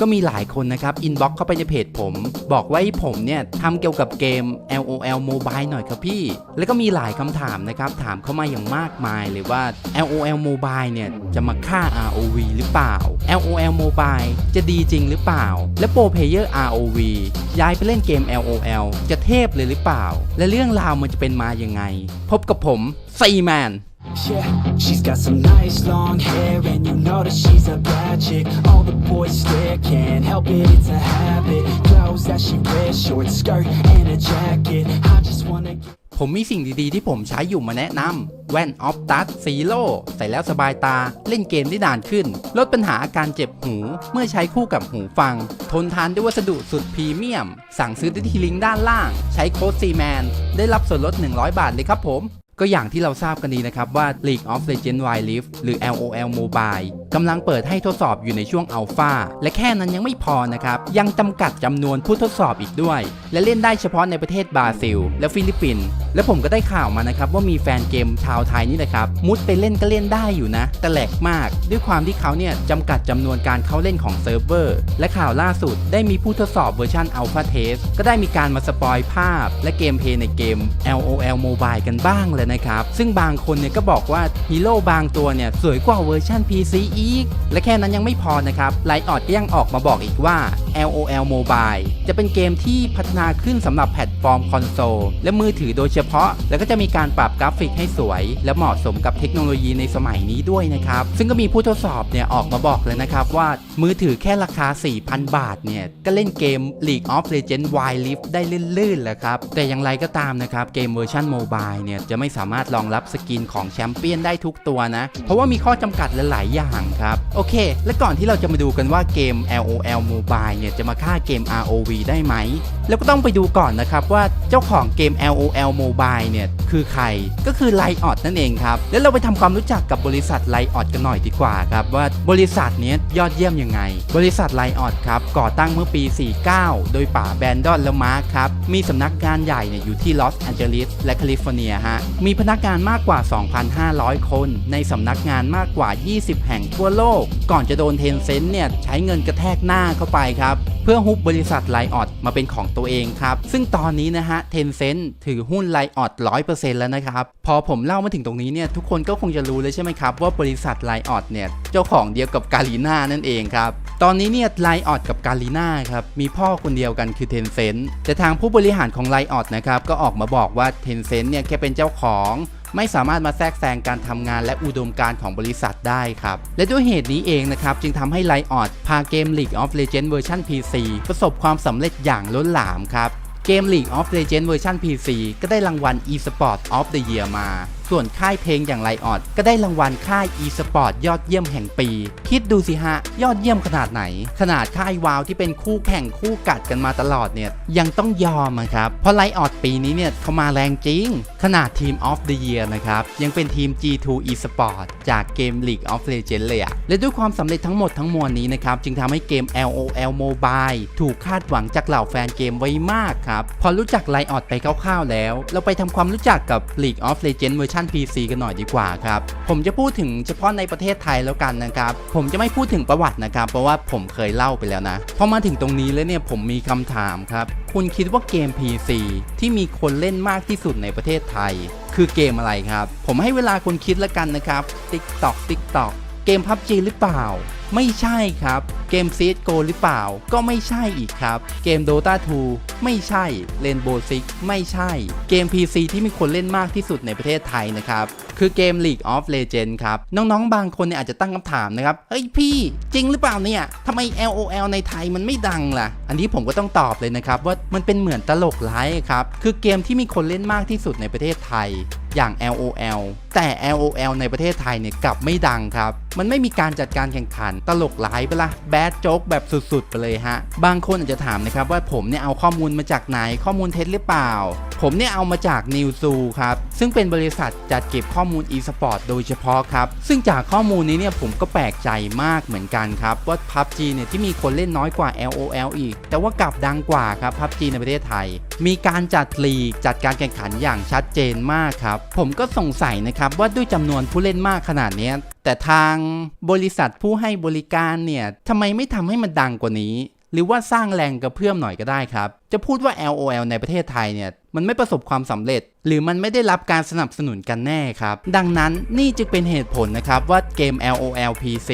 ก็มีหลายคนนะครับอินบ็อกเข้าไปในเพจผม บอกว่าให้ผมเนี่ยทำเกี่ยวกับเกม LOL Mobile หน่อยครับพี่ แล้วก็มีหลายคำถามนะครับ ถามเข้ามาอย่างมากมายเลยว่า LOL Mobile เนี่ยจะมาฆ่า ROV หรือเปล่า LOL Mobile จะดีจริงหรือเปล่า และโปรเพเยอร์ ROV ย้ายไปเล่นเกม LOL จะเทพเลยหรือเปล่า และเรื่องราวมันจะเป็นมาอยังไง พบกับผมไซแมน Yeah, she's got some nice long hair, and you know that she's a bad chick. All the boys stare, can't help it, it's a habit. Clothes that she wears, short skirt and a jacket. I just wanna get. ผมมีสิ่งดีๆ ที่ผมใช้อยู่มาแนะนำแว่นออฟตัสซีโร่ใส่แล้วสบายตา เล่นเกมได้นานขึ้น ลดปัญหาอาการเจ็บหู เมื่อใช้คู่กับหูฟัง ทนทานด้วยวัสดุสุดพรีเมียม สั่งซื้อได้ที่ลิงก์ด้านล่าง ใช้โค้ดซีแมนได้รับส่วนลด 100 บาทเลยครับผม ก็อย่างที่เราทราบกันดีนะครับว่า League of Legends Wild Rift หรือ LOL Mobile กำลังเปิดให้ทดสอบอยู่ในช่วงอัลฟาและแค่นั้นยังไม่พอนะครับ ยังจำกัดจำนวนผู้ทดสอบอีกด้วย และเล่นได้เฉพาะในประเทศบราซิล และฟิลิปปินส์และผมก็ได้ข่าวมานะครับว่ามีแฟนเกมชาวไทยนี่แหละครับ มุดไปเล่นก็เล่นได้อยู่นะ แต่แหลกมาก ด้วยความที่เขาเนี่ยจำกัดจำนวนการเข้าเล่นของเซิร์ฟเวอร์ และข่าวล่าสุดได้มีผู้ทดสอบเวอร์ชันอัลฟาเทสก็ได้มีการมาสปอยภาพ และเกมเพย์ในเกม LOL Mobile กันบ้างเลยนะครับ ซึ่งบางคนเนี่ยก็บอกว่าฮีโร่บางตัวเนี่ยสวยกว่าเวอร์ชัน PC อีก และแค่นั้นยังไม่พอนะครับไลออดก็ยังออกมาบอกอีกว่า LOL Mobile จะเป็นเกมที่พัฒนาขึ้นสำหรับแพลตฟอร์มคอนโซลและมือถือโดยเฉพาะ แล้วก็จะมีการปรับกราฟิกให้สวย และเหมาะสมกับเทคโนโลยีในสมัยนี้ด้วยนะครับ ซึ่งก็มีผู้ทดสอบเนี่ยออกมาบอกเลยนะครับว่ามือถือแค่ราคา 4,000 บาทเนี่ย ก็เล่นเกม League of Legends Wild Rift ได้ลื่นๆแหละครับ แต่อย่างไรก็ตามนะครับ เกมเวอร์ชันโมบายเนี่ย จะไม่สามารถรองรับสกินของแชมเปี้ยนได้ทุกตัวนะ เพราะว่ามีข้อจำกัดหลายๆอย่างครับ โอเค และก่อนที่เราจะมาดูกันว่าเกม LOL Mobile เนี่ยจะมาฆ่าเกม ROV ได้ไหม แล้วก็ต้องไปดูก่อนนะครับว่าเจ้าของเกม LOL Mobile เนี่ยคือใคร ก็คือ Riot นั่นเองครับแล้วเราไปทำความรู้จักกับบริษัท Riot กันหน่อยดีกว่าครับว่าบริษัทนี้ยอดเยี่ยมยังไง บริษัท Riot ครับก่อตั้งเมื่อปี 49 โดยป่าแบนดอนและมาร์คครับมีสำนักงานใหญ่เนี่ยอยู่ที่ลอสแอนเจลิสและแคลิฟอร์เนียฮะมีพนักงานมากกว่า 2,500 คน ในสำนักงานมากกว่า 20 แห่งทั่วโลก ก่อนจะโดนเทนเซ็นต์เนี่ยใช้เงินกระแทกหน้าเข้าไปครับ เพื่อฮุบบริษัทไลออดมาเป็นของตัวเองครับ ซึ่งตอนนี้นะฮะเทนเซ็นต์ถือหุ้นไลออด100%แล้วนะครับ พอผมเล่ามาถึงตรงนี้เนี่ยทุกคนก็คงจะรู้เลยใช่ไหมครับ ว่าบริษัทไลออดเนี่ยเจ้าของเดียวกับกาลีนานั่นเองครับ ตอนนี้เนี่ยไลออดกับกาลีนาครับมีพ่อคนเดียวกันคือเทนเซ็นต์แต่ทางผู้บริหารของไลออดนะครับก็ออกมาบอกว่าเทนเซ็นต์เนี่ยแค่เป็นเจ้าของ ไม่สามารถมาแทรกแซงการทำงานและอุดมการณ์ของบริษัทได้ครับ และด้วยเหตุนี้เองนะครับ จึงทำให้ไลออดพาเกม League of Legends เวอร์ชัน PC ประสบความสำเร็จอย่างล้นหลามครับเกม League of Legends เวอร์ชัน PC ก็ได้รางวัล eSport of the Year มาส่วนค่ายเพลงอย่างไลออดก็ได้รางวัลค่าย eSport ยอดเยี่ยมแห่งปี คิดดูสิฮะ ยอดเยี่ยมขนาดไหน ขนาดค่ายวาวที่เป็นคู่แข่งคู่กัดกันมาตลอดเนี่ย ยังต้องยอมอะครับ เพราะไลออดปีนี้เนี่ยเขามาแรงจริง ขนาดทีม of the year นะครับ ยังเป็นทีม G2 eSport จากเกม League of Legends เลยอะและด้วยความสำเร็จทั้งหมดทั้งมวลนี้นะครับ จึงทำให้เกม LOL Mobile ถูกคาดหวังจากเหล่าแฟนเกมไว้มากครับ พอรู้จักไลออดไปคร่าวๆแล้ว เราไปทำความรู้จักกับ League of Legends เวอร์ชัน PC กันหน่อยดีกว่าครับ ผมจะพูดถึงเฉพาะในประเทศไทยแล้วกันนะครับ ผมจะไม่พูดถึงประวัตินะครับ เพราะว่าผมเคยเล่าไปแล้วนะ พอมาถึงตรงนี้แล้วเนี่ยผมมีคำถามครับ คุณคิดว่าเกม PC ที่มีคนเล่นมากที่สุดในประเทศไทย คือเกมอะไรครับ ผมให้เวลาคุณคิดแล้วกันนะครับ TikTok TikTok เกม PUBG หรือเปล่าไม่ใช่ครับ เกม CSGO หรือเปล่า ก็ไม่ใช่อีกครับ เกม Dota 2 ไม่ใช่ Rainbow Six ไม่ใช่ เกม PC ที่มีคนเล่นมากที่สุดในประเทศไทยนะครับคือเกม League of Legends ครับ น้องๆ บางคนเนี่ยอาจจะตั้งคำถามนะครับ เฮ้ยพี่จริงหรือเปล่าเนี่ยทำไม LOL ในไทยมันไม่ดังล่ะ อันนี้ผมก็ต้องตอบเลยนะครับ ว่ามันเป็นเหมือนตลกร้ายครับ คือเกมที่มีคนเล่นมากที่สุดในประเทศไทย อย่าง LOL แต่ LOL ในประเทศไทยเนี่ยกลับไม่ดังครับ มันไม่มีการจัดการแข่งขันตลกร้ายไปละแบดโจ๊กแบบสุดๆ ไปเลยฮะ บางคนอาจจะถามนะครับว่าผมเนี่ยเอาข้อมูลมาจากไหนข้อมูลเท็จหรือเปล่าผมเนี่ยเอามาจาก n e w z o o ครับ ซึ่งเป็นบริษัทจัดเก็บข้อมูล e-sport โดยเฉพาะครับ ซึ่งจากข้อมูลนี้เนี่ยผมก็แปลกใจมากเหมือนกันครับ ว่า PUBG เนี่ยที่มีคนเล่นน้อยกว่า LOL อีก แต่ว่ากลับดังกว่าครับ PUBG ในประเทศไทย มีการจัดลีกจัดการแข่งขันอย่างชัดเจนมากครับ ผมก็สงสัยนะครับว่าด้วยจำนวนผู้เล่นมากขนาดนี้แต่ทางบริษัทผู้ให้บริการเนี่ยทำไมไม่ทำให้มันดังกว่านี้ หรือว่าสร้างแรงกระเพื่อมหน่อยก็ได้ครับ จะพูดว่า LOL ในประเทศไทยเนี่ยมันไม่ประสบความสำเร็จ หรือมันไม่ได้รับการสนับสนุนกันแน่ครับ ดังนั้นนี่จึงเป็นเหตุผลนะครับว่าเกม LOL PC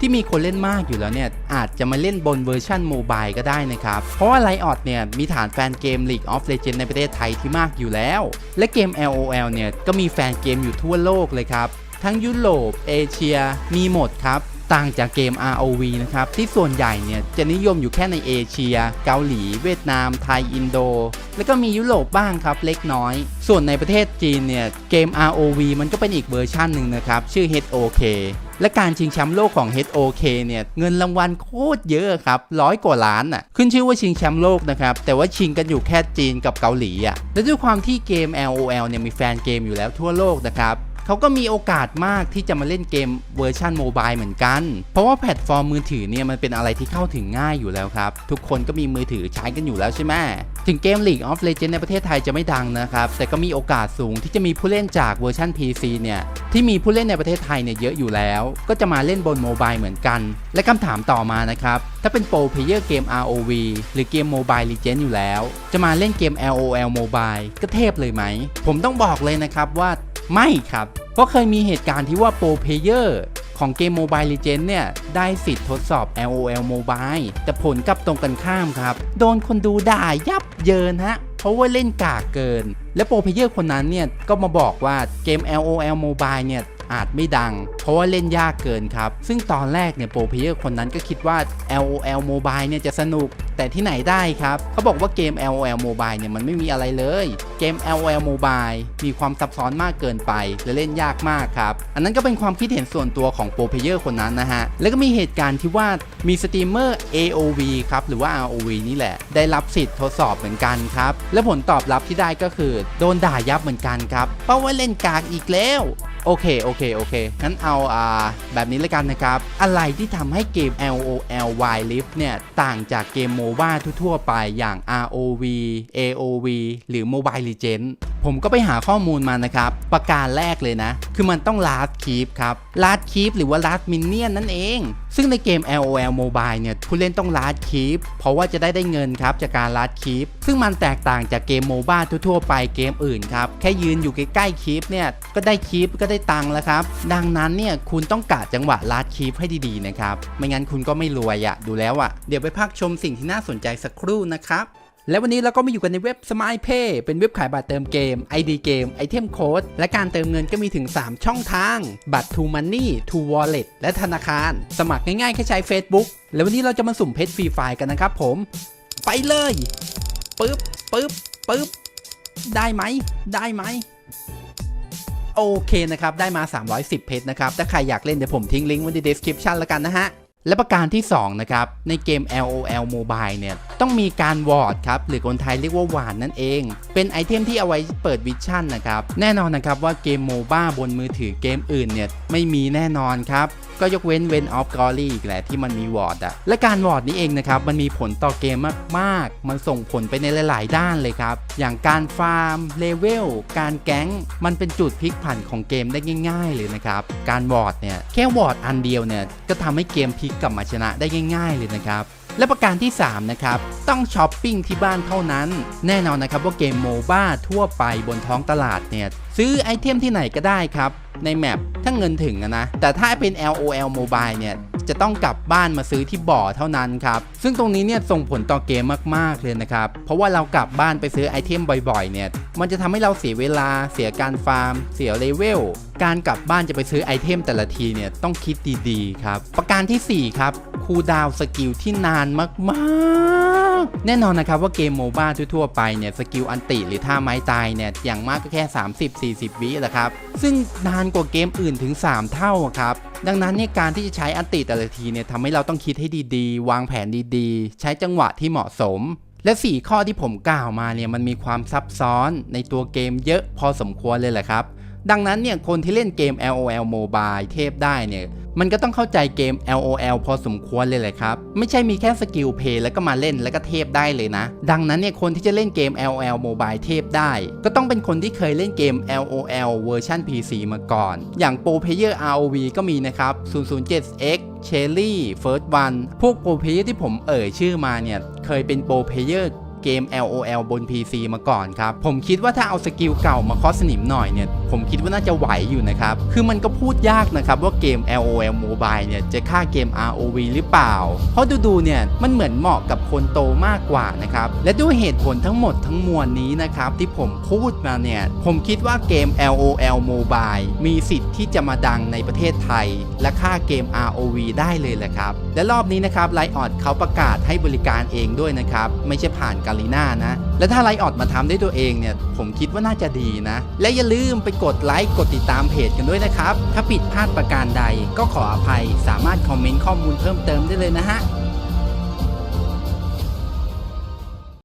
ที่มีคนเล่นมากอยู่แล้วเนี่ยอาจจะมาเล่นบนเวอร์ชันโมบายก็ได้นะครับ เพราะว่า Riot เนี่ยมีฐานแฟนเกม League of Legends ในประเทศไทยที่มากอยู่แล้ว และเกม LOL เนี่ยก็มีแฟนเกมอยู่ทั่วโลกเลยครับทั้งยุโรปเอเชียมีหมดครับ ต่างจากเกม ROV นะครับที่ส่วนใหญ่เนี่ยจะนิยมอยู่แค่ในเอเชีย เกาหลี เวียดนาม ไทย อินโด แล้วก็มียุโรปบ้างครับเล็กน้อย ส่วนในประเทศจีนเนี่ยเกม ROV มันก็เป็นอีกเวอร์ชันหนึ่งนะครับชื่อ HOK และการชิงแชมป์โลกของ HOK เนี่ยเงินรางวัลโคตรเยอะครับร้อยกว่าล้านอะขึ้นชื่อว่าชิงแชมป์โลกนะครับแต่ว่าชิงกันอยู่แค่จีนกับเกาหลีอะและด้วยความที่เกม LOL เนี่ยมีแฟนเกมอยู่แล้วทั่วโลกนะครับ เขาก็มีโอกาสมากที่จะมาเล่นเกมเวอร์ชันโมบายเหมือนกัน เพราะว่าแพลตฟอร์มมือถือเนี่ยมันเป็นอะไรที่เข้าถึงง่ายอยู่แล้วครับ ทุกคนก็มีมือถือใช้กันอยู่แล้วใช่ไหมถึงเกม League of Legends ในประเทศไทยจะไม่ดังนะครับ แต่ก็มีโอกาสสูงที่จะมีผู้เล่นจากเวอร์ชัน PC เนี่ยที่มีผู้เล่นในประเทศไทยเนี่ยเยอะอยู่แล้ว ก็จะมาเล่นบนโมบายเหมือนกัน และคำถามต่อมานะครับ ถ้าเป็นโปรเพลเยอร์เกม ROV หรือเกม Mobile Legends อยู่แล้ว จะมาเล่นเกม LOL Mobile ก็เทพเลยไหม ผมต้องบอกเลยนะครับว่า ไม่ครับเพราะเคยมีเหตุการณ์ที่ว่าโปรเพเยอร์ของเกม Mobile Legends เนี่ย ได้สิทธิ์ทดสอบ LOL Mobile แต่ผลกลับตรงกันข้ามครับ โดนคนดูด่ายับเยินฮะ เพราะว่าเล่นกากเกิน และโปรเพเยอร์คนนั้นเนี่ย ก็มาบอกว่าเกม LOL Mobile เนี่ย อาจไม่ดัง เพราะว่าเล่นยากเกินครับ ซึ่งตอนแรกเนี่ยโปรเพเยอร์คนนั้นก็คิดว่า LOL Mobile เนี่ยจะสนุก แต่ที่ไหนได้ครับ เขาบอกว่าเกม LOL Mobile เนี่ยมันไม่มีอะไรเลย เกม LOL Mobile มีความซับซ้อนมากเกินไป และเล่นยากมากครับ อันนั้นก็เป็นความคิดเห็นส่วนตัวของโปรเพเยอร์คนนั้นนะฮะ แล้วก็มีเหตุการณ์ที่ว่ามีสตรีมเมอร์ AOV ครับ หรือว่า ROV นี่แหละ ได้รับสิทธิ์ทดสอบเหมือนกันครับ และผลตอบรับที่ได้ก็คือ โดนด่ายับเหมือนกันครับ เพราะว่าเล่นกากอีกแล้ว โอเค โอเค โอเค งั้นเอาอ่าแบบนี้เลยกันนะครับ อะไรที่ทำให้เกม LOL Wild Rift เนี่ย ต่างจากเกมโมบ้าทั่วๆ ไปอย่าง ROV AOV หรือ Mobile Legends ผมก็ไปหาข้อมูลมานะครับ ประการแรกเลยนะ คือมันต้อง last keep ครับ last keep หรือว่า last minion นั่นเอง ซึ่งในเกม LOL Mobile เนี่ยผู้เล่นต้องลัดคลิปเพราะว่าจะได้ได้เงินครับจากการลัดคลิป ซึ่งมันแตกต่างจากเกมโมบ้าทั่วๆไปเกมอื่นครับแค่ยืนอยู่ใกล้ๆคลิปเนี่ยก็ได้คลิปก็ได้ตังค์แล้วครับดังนั้นเนี่ยคุณต้องกะจังหวะลาดคีปให้ดีๆนะครับไม่งั้นคุณก็ไม่รวยอะดูแล้วอะเดี๋ยวไปพักชมสิ่งที่น่าสนใจสักครู่นะครับ และวันนี้เราก็มาอยู่กันในเว็บ Smile Pay เป็นเว็บขายบัตรเติมเกม ID เกม ไอเทมโค้ด และการเติมเงินก็มีถึง 3 ช่องทาง บัตร To Money To Wallet และธนาคาร สมัครง่ายๆ แค่ใช้ Facebook แล้ววันนี้เราจะมาสุ่มเพชรฟรีไฟล์กันนะครับผม ไปเลยปึ๊บปึ๊บปึ๊บได้ไหม ได้ไหมโอเคนะครับ ได้มา 310 เพชรนะครับ ถ้าใครอยากเล่นเดี๋ยวผมทิ้งลิงก์ไว้ใน description แล้วกันนะฮะ และประการที่ 2 นะครับ ในเกม LOL Mobile เนี่ย ต้องมีการวอร์ดครับ หรือคนไทยเรียกว่าหวานนั่นเอง เป็นไอเทมที่เอาไว้เปิดวิชั่นนะครับ แน่นอนนะครับว่าเกมโมบ้าบนมือถือเกมอื่นเนี่ย ไม่มีแน่นอนครับ ก็ยกเว้นเวนออฟกอรี่อีกแหละที่มันมีวอร์ดอะและการวอร์ดนี้เองนะครับ มันมีผลต่อเกมมากๆ มันส่งผลไปในหลาย ๆ ด้านเลยครับ อย่างการฟาร์มเลเวลการแก๊ง มันเป็นจุดพลิกผันของเกมได้ง่าย ๆ เลยนะครับ การวอร์ดเนี่ยแค่วอร์ดอันเดียวเนี่ยก็ทำให้เกมพลิกกลับมาชนะได้ง่าย ๆ เลยนะครับ และประการที่ 3 นะครับ ต้องช้อปปิ้งที่บ้านเท่านั้น แน่นอนนะครับว่าเกมโมบ้าทั่วไปบนท้องตลาดเนี่ย ซื้อไอเทมที่ไหนก็ได้ครับ ในแมปถ้าเงินถึงนะ แต่ถ้าเป็น LOL Mobile เนี่ย จะต้องกลับบ้านมาซื้อที่บ่อเท่านั้นครับ ซึ่งตรงนี้เนี่ยส่งผลต่อเกมมากๆเลยนะครับ เพราะว่าเรากลับบ้านไปซื้อไอเทมบ่อยๆ เนี่ย มันจะทำให้เราเสียเวลา เสียการฟาร์ม เสียเลเวล การกลับบ้านจะไปซื้อไอเทมแต่ละทีเนี่ยต้องคิดดีๆครับ ประการทีสี่4ครับ คูลดาวน์สกิลที่นานมากๆ แน่นอนนะครับว่าเกมโมบ้าทั่วๆไปเนี่ยสกิลอันติหรือท่าไม้ตายเนี่ยอย่างมากก็แค่ 30-40 วิแหละครับ ซึ่งนานกว่าเกมอื่นถึง 3 เท่าครับดังนั้นเนี่ยการที่จะใช้อันติแต่ละทีเนี่ยทำให้เราต้องคิดให้ดีๆ วางแผนดีๆ ใช้จังหวะที่เหมาะสม และ 4 ข้อที่ผมกล่าวมาเนี่ยมันมีความซับซ้อนในตัวเกมเยอะพอสมควรเลยแหละครับ ดังนั้นเนี่ยคนที่เล่นเกม LOL Mobile เทพได้เนี่ยมันก็ต้องเข้าใจเกม LOL พอสมควรเลยแหละครับ ไม่ใช่มีแค่สกิลเพย์แล้วก็มาเล่นแล้วก็เทพได้เลยนะ ดังนั้นเนี่ยคนที่จะเล่นเกม LOL Mobile เทพได้ ก็ต้องเป็นคนที่เคยเล่นเกม LOL เวอร์ชัน PC มาก่อน อย่างโปรเพเยอร์ ROV ก็มีนะครับ 007X เชลลี่เฟิร์สวันพวกโปรเพเยอร์ที่ผมเอ่ยชื่อมาเนี่ย เคยเป็นโปรเพเยอร์เกม LOL บน PC มาก่อนครับ ผมคิดว่าถ้าเอาสกิลเก่ามาคอสนิมหน่อยเนี่ย ผมคิดว่าน่าจะไหวอยู่นะครับ คือมันก็พูดยากนะครับว่าเกม LOL Mobile เนี่ยจะฆ่าเกม ROV หรือเปล่า เพราะดูๆเนี่ยมันเหมือนเหมาะกับคนโตมากกว่านะครับ และด้วยเหตุผลทั้งหมดทั้งมวลนี้นะครับที่ผมพูดมาเนี่ยผมคิดว่าเกม LOL Mobile มีสิทธิ์ที่จะมาดังในประเทศไทย และฆ่าเกม ROV ได้เลยแหละครับ และรอบนี้นะครับไลออดเขาประกาศให้บริการเองด้วยนะครับ ไม่ใช่ผ่านกาลีน่านะ และถ้าไลออดมาทำด้ตัวเองเนี่ยผมคิดว่าน่าจะดีนะ และอย่าลืมไปกกดไลค์กดติดตามเพจกันด้วยนะครับ ถ้าผิดพลาดประการใดก็ขออภัยสามารถคอมเมนต์ข้อมูลเพิ่มเติมได้เลยนะฮะ